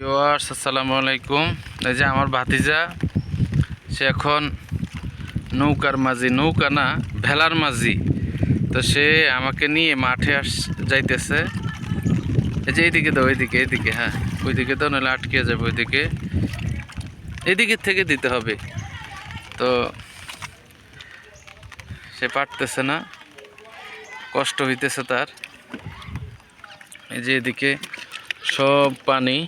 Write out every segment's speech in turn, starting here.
Viewers, আসসালামু আলাইকুম। এই যে আমার ভাতিজা, সে এখন নৌকার মাঝি, নৌকা না, ভেলার মাঝি। তো সে আমাকে নিয়ে মাঠে আস, যাইতেছে। এই যে এইদিকে দাও, এইদিকে এইদিকে হ্যাঁ ওইদিকে দাও, নাহলে আটকে যাবে ওইদিকে। এদিকের থেকে দিতে হবে। তো সে পারতেছে না, কষ্ট হইতেছে তার। এই যে এদিকে সব পানি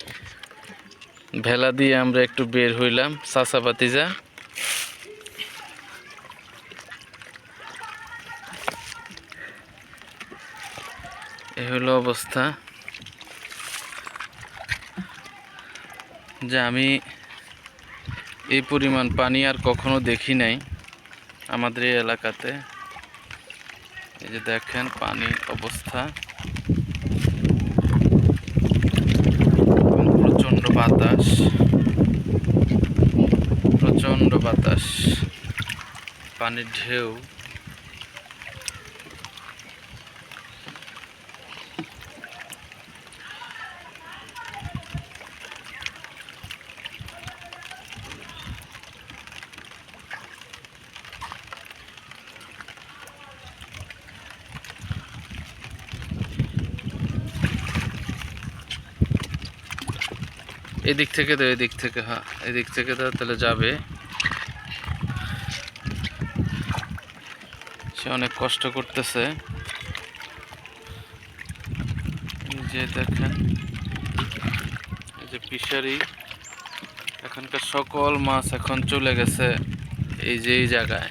ভেলা দিয়ে আমরা একটু বের হইলাম চাষাপাতি যা এ হলো অবস্থা। যে আমি এই পরিমাণ পানি আর কখনো দেখি নাই আমাদের এই এলাকাতে। এই যে দেখেন পানি অবস্থা প্রচণ্ড বাতাস প্রচণ্ড বাতাস পানির ঢেউ। এদিক থেকে দাও এদিক থেকে হ্যাঁ এদিক থেকে দাও তাহলে যাবে। সে অনেক কষ্ট করতেছে। যে দেখেন যে ফিশারি, এখানকার সকল মাছ এখন চলে গেছে এই যে এই জায়গায়।